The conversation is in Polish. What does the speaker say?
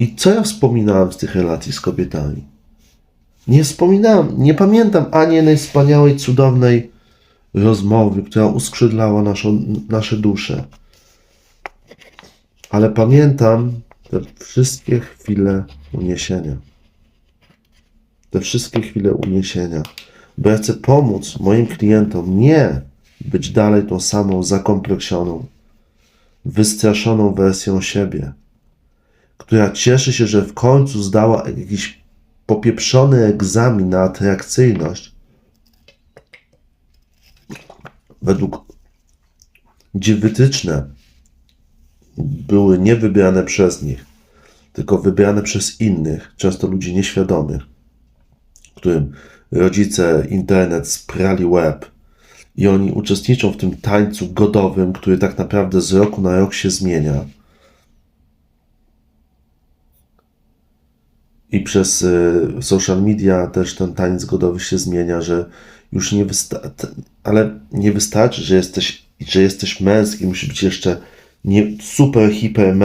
I co ja wspominałem z tych relacji z kobietami? Nie wspominałem, nie pamiętam ani jednej wspaniałej, cudownej rozmowy, która uskrzydlała naszą, nasze dusze. Ale pamiętam te wszystkie chwile uniesienia. Te wszystkie chwile uniesienia. Bo ja chcę pomóc moim klientom nie być dalej tą samą zakompleksioną, wystraszoną wersją siebie, która cieszy się, że w końcu zdała jakiś popieprzony egzamin na atrakcyjność, według gdzie wytyczne były nie wybrane przez nich, tylko wybrane przez innych, często ludzi nieświadomych, którym rodzice, internet sprali łeb i oni uczestniczą w tym tańcu godowym, który tak naprawdę z roku na rok się zmienia. I przez y, social media też ten taniec godowy się zmienia, że już nie wystarczy, ale nie wystarczy, że jesteś, że jesteś męski, musi być jeszcze nie super hiper